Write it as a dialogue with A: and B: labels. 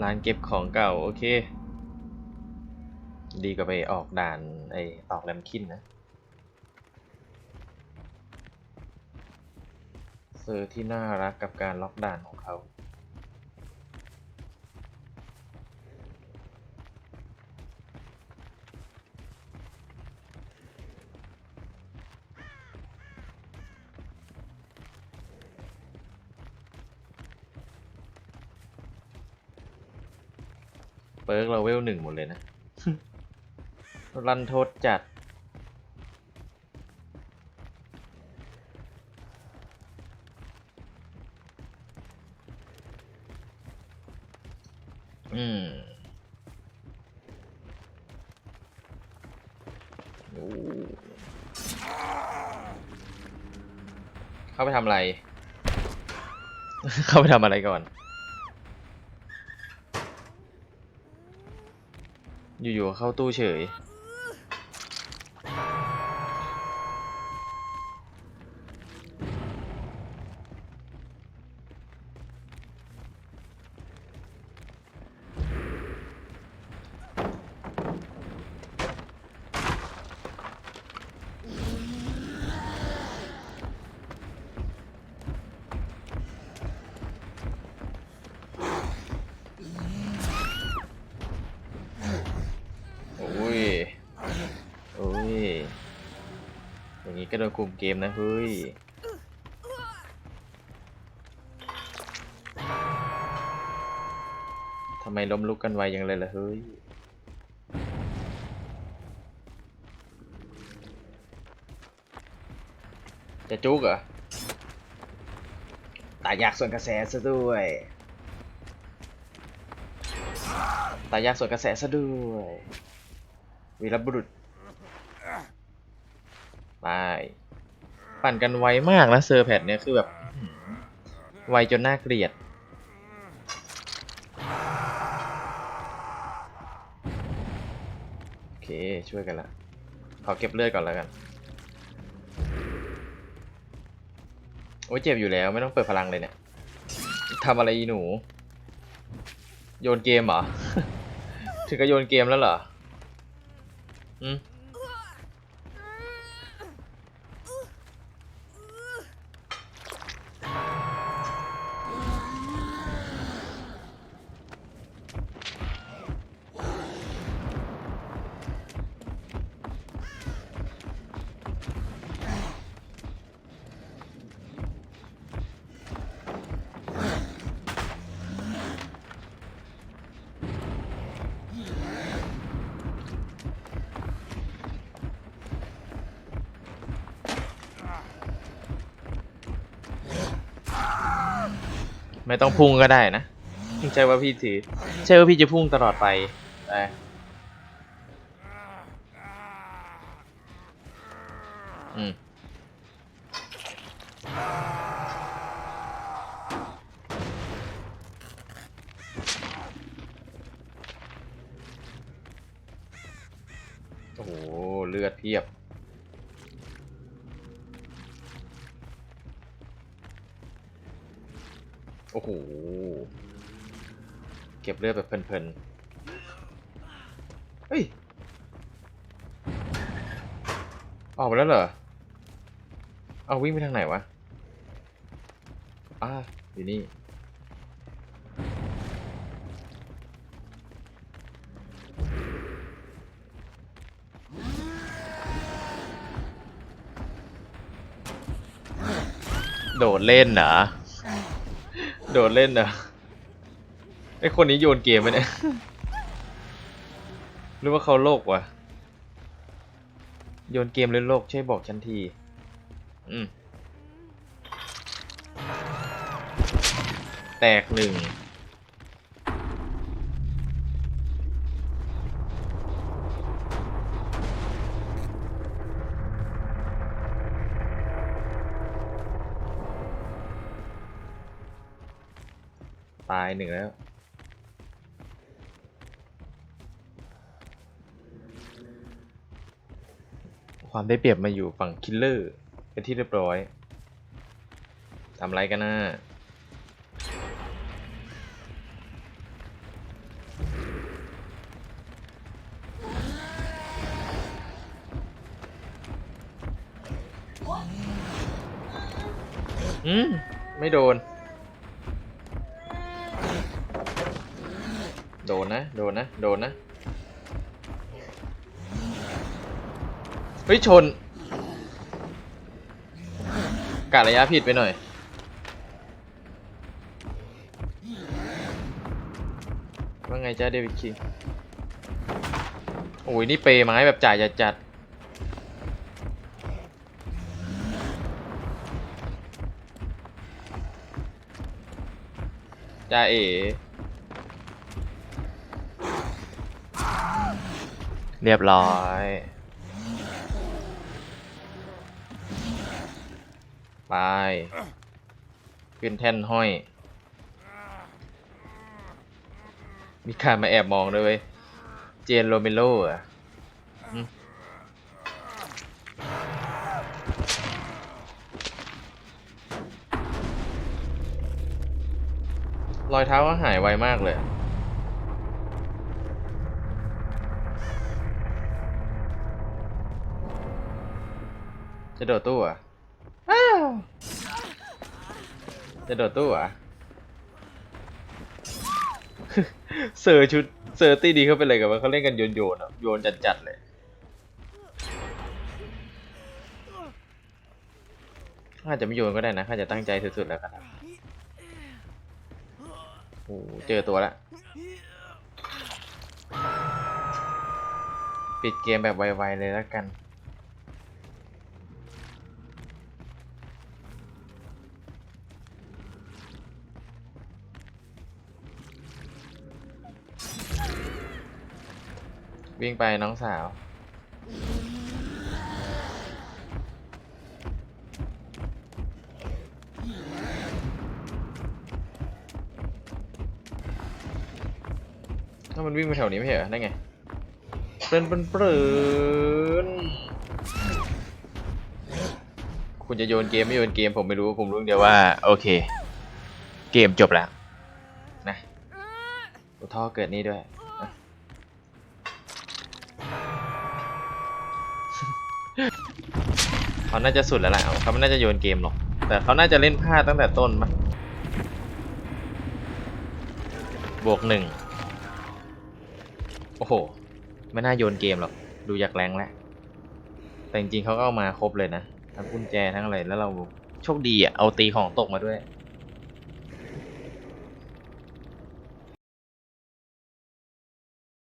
A: ร้านเก็บของเก่า โอเค ดีกว่าไปออกด่านไอตอกแรมคินนะเซอร์ที่น่ารักกับการล็อกด่านของเขา เปิร์กเราเวลหนึ่งหมดเลยนะ รันทดจัด อืมโอ้เข้าไปทำอะไร เข้าไปทำอะไรก่อน อยู่ๆเข้าตู้เฉย อย่างนี้ก็โดนคุมเกมนะเฮ้ยทำไมล้มลุกกันไวยังเลยล่ะเฮ้ยจะจุกเหรอตายยากส่วนกระแสซะด้วยตายยากส่วนกระแสซะด้วยวีรบุรุษไป ปั่นกันไวมากนะเซอร์แพดเนี่ยคือแบบไวจนน่าเกลียด โอเค ช่วยกันละขอเก็บเลือดก่อนแล้วกัน โอ้ยเจ็บอยู่แล้วไม่ต้องเปิดพลังเลยเนี่ยทำอะไรอีหนู โยนเกมเหรอ ถึงกับโยนเกมแล้วเหรออืม ไม่ต้องพุ่งก็ได้นะไม่ใช่ว่าพี่ถือใช่ว่าพี่จะพุ่งตลอดไปแต่อืมโอ้โห เลือดเพียบ โอ้โห เก็บเลือดแบบเพลินๆ เฮ้ย ออกไปแล้วเหรอ เอาวิ่งไปทางไหนวะ อ่าอยู่นี่ โดดเล่นเหรอ โดดเล่นเหรอไอคนนี้โยนเกมไปเนี่ยหรือว่าเขาโลกวะโยนเกมเล่นโลกช่วยบอกฉันที อืมแตกหนึ่งายหนึ่งแล้ว ความได้เปรียบมาอยู่ฝั่งคิลเลอร์เป็นที่เรียบร้อยทำไรกันนะอืม ไม่โดน นะ โดนนะ โดนนะ เฮ้ย ชนกะระยะผิดไปหน่อย ว่าไงจ้าเดวิดคิง โอ้ย นี่เปย์ไม้แบบจ่ายจัดจัดจ้าเอ๋ เรียบร้อย ไป ขึ้นแท่นห้อย มีการมาแอบมองด้วยเว้ย เจนโรเมโลอะรอยเท้าก็หายไวมากเลย จะโดดตู้เหรอะอ้าวจะโดดตู้เหรอะเซอร์ชุดเซอร์ตี้ดีเขาเป็นอะไรกันวะเขาเล่นกันโยนโยนๆอะโยนจัดๆเลยอาจจะไม่โยนก็ได้นะข้าจะตั้งใจสุดๆแล้วกันนะโอ้โหเจอตัวละปิดเกมแบบไวๆเลยแล้วกัน วิ่งไปน้องสาว ถ้ามันวิ่งไปแถวนี้ไม่เหรอได้ไงเปรนเปรนเปรนคุณจะโยนเกมไม่โยนเกมผมไม่รู้ ผมรู้เดียวว่า โอเค เกมจบแล้ว นะอ้ท่อเกิดนี่ด้วย เขาน่าจะสุดแล้วแหละเขาไม่น่าจะโยนเกมหรอก แต่เขาน่าจะเล่นพลาดตั้งแต่ต้นมั้งบวกหนึ่งโอ้โห ไม่น่าโยนเกมหรอก ดูอยากแรงแล้ว แต่จริงๆเขาก็เอามาครบเลยนะ ทั้งกุญแจทั้งอะไร แล้วเราโชคดีอะ เอาตีของตกมาด้วย